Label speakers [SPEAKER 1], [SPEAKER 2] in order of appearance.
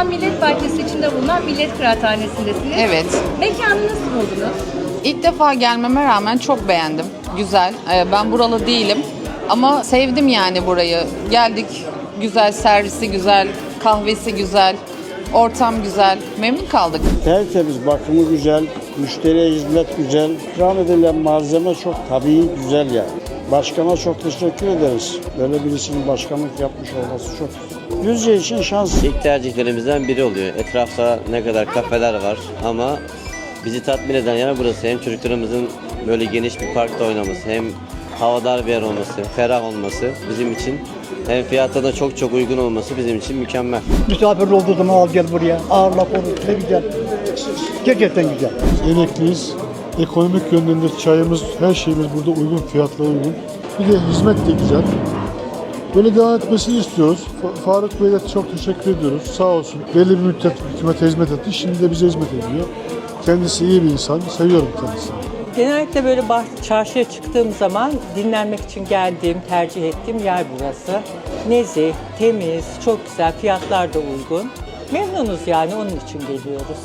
[SPEAKER 1] an Millet Bahçesi içinde bulunan Millet Kıraathanesi'ndesiniz.
[SPEAKER 2] Evet.
[SPEAKER 1] Mekanı nasıl buldunuz?
[SPEAKER 2] İlk defa gelmeme rağmen çok beğendim. Güzel. Ee, Ben buralı değilim ama sevdim yani burayı. Geldik. Güzel servisi güzel, kahvesi güzel, ortam güzel. Memnun kaldık.
[SPEAKER 3] Tertemiz, bakımı güzel, müşteriye hizmet güzel. İkram edilen malzeme çok tabii güzel yani. Başkana çok teşekkür ederiz. Böyle birisinin başkanlık yapmış olması çok güzel. Düzce için şans.
[SPEAKER 4] İlk tercihlerimizden biri oluyor. Etrafta ne kadar kafeler var ama bizi tatmin eden yer burası. Hem çocuklarımızın böyle geniş bir parkta oynaması hem havadar bir yer olması, ferah olması bizim için hem fiyatta da çok çok uygun olması bizim için mükemmel.
[SPEAKER 5] Misafir olduğu zaman al gel buraya. Ağırla konuş. Ne güzel. Gerçekten güzel.
[SPEAKER 6] emekliyiz. Ekonomik yönünde çayımız, her şeyimiz burada uygun fiyatlara uygun. Bir de hizmet de güzel. Böyle devam etmesini istiyoruz. Fa- Faruk Bey'e çok teşekkür ediyoruz. Sağ olsun. Belli bir müddet hükümete hizmet etti. Şimdi de bize hizmet ediyor. Kendisi iyi bir insan. Seviyorum kendisini.
[SPEAKER 7] Genellikle böyle bah çarşıya çıktığım zaman dinlenmek için geldiğim, tercih ettiğim yer burası. Nezih, temiz, çok güzel, fiyatlar da uygun. Memnunuz yani onun için geliyoruz.